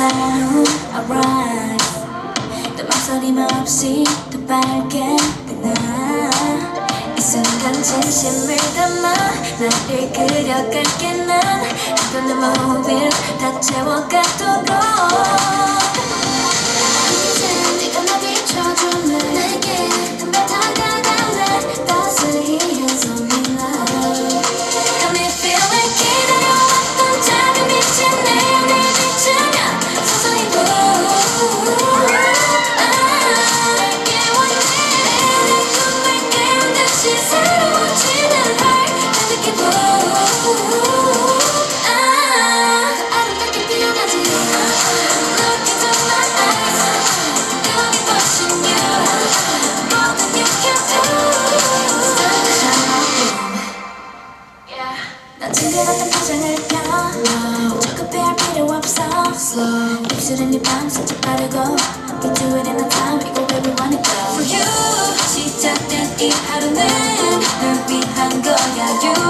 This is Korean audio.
cloud arise 또 망설임 없이 더 밝게 빛나. 이 순간 진심을 담아 나를 그려갈게 난. 어떤 눈물을 다 채워가도록 beam 넌 징그럽던 표정을 펴 조급해 할 필요 없어 Slow 입술은 네밤 살짝 빠르고 We do it in the time 이거 where we wanna go For you 시작된 이 하루는 널 위한 거야 You